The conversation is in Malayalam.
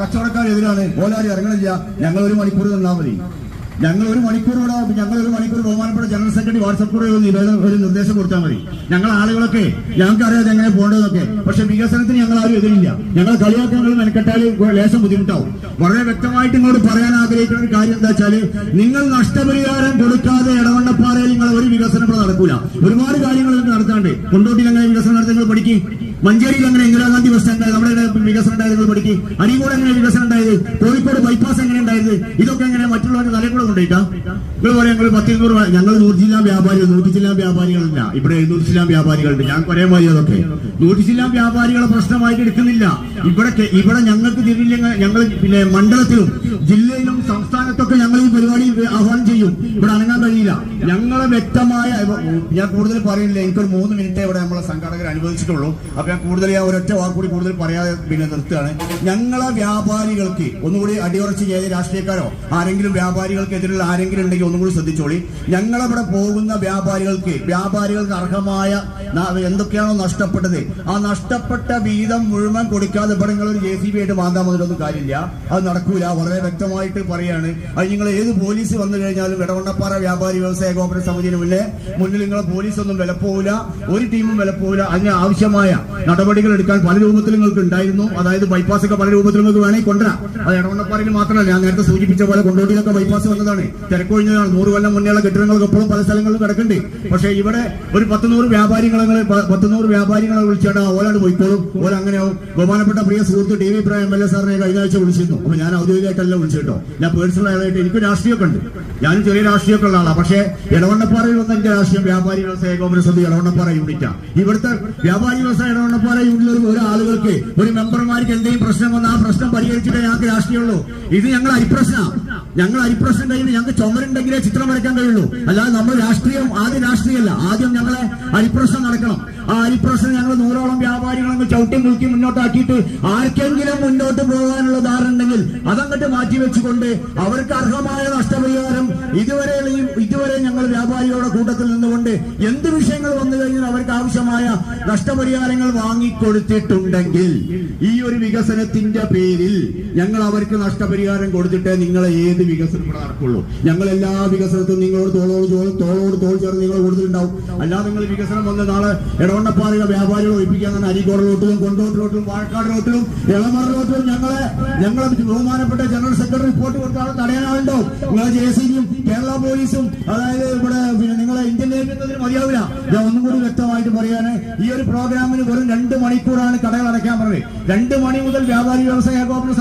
കച്ചവടക്കാരെതിരാണ്. ഓലാരി ഇറങ്ങണില്ല. ഞങ്ങൾ ഒരു മണിക്കൂർ നിന്നാൽ മതി. ഞങ്ങൾ ഒരു മണിക്കൂർ ഇവിടെ ഞങ്ങൾ ഒരു മണിക്കൂർ ബഹുമാനപ്പെട്ട ജനറൽ സെക്രട്ടറി വാട്സപ്പ് കൂടെ ഒരു നിർദ്ദേശം കൊടുത്താൽ മതി. ഞങ്ങൾ ആളുകളൊക്കെ ഞങ്ങൾക്ക് അറിയാതെ എങ്ങനെ പോകേണ്ടതൊക്കെ പക്ഷെ വികസനത്തിന് ഞങ്ങൾ ആരും എതിരില്ല. ഞങ്ങൾ കളിയാക്കാൻ മെനക്കെട്ടാൽ ലേശം ബുദ്ധിമുട്ടാവും. വളരെ വ്യക്തമായിട്ട് നിങ്ങളോട് പറയാൻ ആഗ്രഹിക്കുന്ന ഒരു കാര്യം എന്താ വെച്ചാൽ നിങ്ങൾ നഷ്ടപരിഹാരം കൊടുക്കാതെ ഇടവണ്ണപ്പാറയിൽ നിങ്ങൾ ഒരു വികസനം ഇവിടെ നടക്കൂല. ഒരുപാട് കാര്യങ്ങൾ നടത്താണ്ട് കൊണ്ടോട്ടിൽ എങ്ങനെ വികസനം നടത്തി നിങ്ങൾ പഠിക്കും? മഞ്ചേരിയിൽ അങ്ങനെ ഇന്ദിരാഗാന്ധി ബസ് സ്റ്റാൻഡ്. നമ്മുടെ വികസനം ഉണ്ടായത് നിങ്ങൾ പഠിക്കും എങ്ങനെ വികസനം ഉണ്ടായത് കോഴിക്കോട് ബൈപ്പാസ് എങ്ങനെ ഉണ്ടായത് ഇതൊക്കെ എങ്ങനെ മറ്റുള്ളവരുടെ തലയിൽ കൂടെ കൊണ്ടുപോയിട്ടാ? നിങ്ങൾ പറയാം ഞങ്ങൾ പത്തിരുന്നൂറ് ഞങ്ങൾ നൂറ് ജില്ലാ വ്യാപാരികൾ നൂറ്റി ജില്ലാ വ്യാപാരികളില്ല. ഇവിടെ എഴുന്നൂറ് ജില്ലാ വ്യാപാരികളുണ്ട്. ഞാൻ കുറെ മതി അതൊക്കെ. നൂറ്റി ജില്ലാ വ്യാപാരികളെ പ്രശ്നമായിട്ട് എടുക്കുന്നില്ല. ഇവിടെ ഇവിടെ ഞങ്ങൾക്ക് തിരിഞ്ഞ ഞങ്ങൾ പിന്നെ മണ്ഡലത്തിലും ജില്ലയിലും സംസ്ഥാനത്തൊക്കെ പരിപാടി ആഹ്വാനം ചെയ്യും. ഇവിടെ അനങ്ങാൻ കഴിയില്ല. ഞങ്ങളെ വ്യക്തമായ ഞാൻ കൂടുതൽ പറയുന്നില്ല. എനിക്കൊരു മൂന്ന് മിനിറ്റ് ഇവിടെ നമ്മളെ സംഘാടകർ അനുവദിച്ചിട്ടുള്ളൂ. അപ്പൊ ഞാൻ കൂടുതൽ ആ ഒരൊറ്റ വാക്ക് കൂടി കൂടുതൽ പറയാതെ പിന്നെ നിർത്തുകയാണ്. ഞങ്ങളെ വ്യാപാരികൾക്ക് ഒന്നുകൂടി അടിയുറച്ച് ചെയ്ത രാഷ്ട്രീയക്കാരോ ആരെങ്കിലും വ്യാപാരികൾക്കെതിരെയുള്ള ആരെങ്കിലും ഉണ്ടെങ്കിൽ ഒന്നുകൂടി ശ്രദ്ധിച്ചോളി. ഞങ്ങളവിടെ പോകുന്ന വ്യാപാരികൾക്ക് വ്യാപാരികൾക്ക് അർഹമായ എന്തൊക്കെയാണോ നഷ്ടപ്പെട്ടത് ആ നഷ്ടപ്പെട്ട വീതം മുഴുവൻ കൊടുക്കാതെ ഇവിടെ നിങ്ങൾ ഒരു ജെ സി ബി ആയിട്ട് വാങ്ങാൻ കാര്യമില്ല. അത് നടക്കൂല. വളരെ വ്യക്തമായിട്ട് പറയാണ്. അത് നിങ്ങൾ ഏത് പോലീസ് വന്നു കഴിഞ്ഞാലും ഇടവണ്ണപ്പാറ വ്യാപാരി വ്യവസായ കോപ്പറേ സമിതിന് മുന്നേ മുന്നിൽ നിങ്ങളെ പോലീസ് ഒന്നും വിലപ്പോവില്ല ഒരു ടീമും വിലപ്പോവില്ല അതിന് ആവശ്യമായ നടപടികൾ എടുക്കാൻ പല രൂപത്തിൽ നിങ്ങൾക്ക് ഉണ്ടായിരുന്നു. അതായത് ബൈപ്പാസ് ഒക്കെ പല രൂപത്തിൽ നിങ്ങൾക്ക് വേണമെങ്കിൽ കൊണ്ടുവരാം. അത് ഇടവണ്ണപ്പാറയിൽ മാത്രമല്ല ഞാൻ നേരത്തെ സൂചിപ്പിച്ച പോലെ കൊണ്ടോട്ടിയിലൊക്കെ ബൈപ്പാസ് വന്നതാണ്. തിരക്കൊഴിഞ്ഞതാണ് നൂറ് കൊല്ലം മുന്നേയുള്ള കെട്ടിടങ്ങൾക്ക് എപ്പോഴും പല സ്ഥലങ്ങളിലും കിടക്കുന്നുണ്ട്. പക്ഷേ ഇവിടെ ഒരു പത്ത് നൂറ് വ്യാപാരികളെ പ- പത്ത് നൂറ് വ്യാപാരികളെ വിളിച്ചാണ് ഓലാണ് പോയിക്കോളും. ഓല അങ്ങനെയാവും. ബഹുമാനപ്പെട്ട പ്രിയ സുഹൃത്ത് ടി വി പ്രായം എം എൽ എ സാറിനെ കഴിഞ്ഞ ആഴ്ച വിളിച്ചിരുന്നു. അപ്പൊ ഞാൻ ഔദ്യോഗികമായിട്ടല്ല വിളിച്ചിട്ടോ ഞാൻ പേഴ്സണൽ ആയിട്ട് രാഷ്ട്രീയമൊക്കെ ഉണ്ട് ഞാനും ചെറിയ രാഷ്ട്രീയമൊക്കെ ഉള്ള ആളാണ് പക്ഷേ ഇടവണ്ണപ്പാറയിൽ വന്ന എന്റെ രാഷ്ട്രീയം വ്യാപാരി വ്യവസായ കോൺഗ്രസ് സമിതി ഇടവണ്ണപ്പാറ യൂണിറ്റാണ് ഇവിടുത്തെ വ്യാപാരി വ്യവസായ ഇടവണ്ണപ്പാറ യൂണിറ്റിൽ ഒരു ആളുകൾക്ക് ഒരു മെമ്പർമാർക്ക് എന്തെങ്കിലും പ്രശ്നം വന്നാൽ ആ പ്രശ്നം പരിഹരിച്ചിട്ടേ ഞങ്ങൾക്ക് രാഷ്ട്രീയമുള്ളൂ. ഇത് ഞങ്ങൾ അരിപ്രശ്നമാണ് ഞങ്ങൾ അരിപ്രശ്നം കഴിഞ്ഞ് ഞങ്ങൾക്ക് ചുമരുണ്ടെങ്കിലേ ചിത്രം വരയ്ക്കാൻ കഴിയുള്ളൂ. അല്ലാതെ നമ്മൾ രാഷ്ട്രീയം ആദ്യം രാഷ്ട്രീയമല്ല. ആദ്യം ഞങ്ങളെ അരിപ്രശ്നം നടക്കണം. ആ അരിപ്രശ്നം ഞങ്ങൾ നൂറോളം വ്യാപാരികളെ ചവിട്ടി മുഴുക്കി മുന്നോട്ടാക്കിയിട്ട് ആർക്കെങ്കിലും മുന്നോട്ട് പോകാനുള്ള ധാരണ ഉണ്ടെങ്കിൽ അതങ്ങോട്ട് മാറ്റി വെച്ചുകൊണ്ട് അവർക്ക് അർഹമായ നഷ്ടപരിഹാരം ഇതുവരെയും ഇതുവരെ ഞങ്ങൾ വ്യാപാരികളുടെ കൂട്ടത്തിൽ നിന്നുകൊണ്ട് എന്ത് വിഷയങ്ങൾ വന്നു കഴിഞ്ഞാൽ അവർക്ക് ആവശ്യമായ നഷ്ടപരിഹാരങ്ങൾ വാങ്ങിക്കൊടുത്തിട്ടുണ്ടെങ്കിൽ ഈ ഒരു വികസനത്തിന്റെ പേരിൽ ഞങ്ങൾ അവർക്ക് നഷ്ടപരിഹാരം കൊടുത്തിട്ടേ നിങ്ങളെ ഏത് വികസനം ഇവിടെ നടക്കുള്ളൂ. ഞങ്ങൾ എല്ലാ വികസനത്തും നിങ്ങളോട് തോളോട് തോൾ തോളോട് തോൾ ചേർന്ന് നിങ്ങൾ കൊടുത്തിട്ടുണ്ടാവും അല്ലാതെ നിങ്ങൾ വികസനം വന്ന നാളെ ഇടവണ്ണപ്പാറയിലെ വ്യാപാരികൾ ഒഴിപ്പിക്കാൻ തന്നെ അരിക്കോട് റോട്ടിലും കൊണ്ടോട്ട് റോട്ടിലും വാഴക്കാട് റോട്ടിലും ഇളമറ റോട്ടിലും ഞങ്ങളെ ഞങ്ങളെ ബഹുമാനപ്പെട്ട ജനറൽ സെക്രട്ടറി റിപ്പോർട്ട് കൊടുത്താണ് തടയാനാളുണ്ടോ നിങ്ങളെ ജെ സി ബിയും കേരള പോലീസും അതായത് ഇവിടെ പിന്നെ നിങ്ങളെ ഇന്ത്യൻ നേതൃത്വത്തിന് മതിയാവില്ല. ഒന്നും കൂടി വ്യക്തമായിട്ട് പറയാന് ഈ ഒരു പ്രോഗ്രാമിന് വെറും രണ്ട് മണിക്കൂറാണ് കടകൾ അടയ്ക്കാൻ പറഞ്ഞത്. രണ്ട് മണി മുതൽ വ്യാപാരി വ്യവസായ കോർപ്പറേഷൻ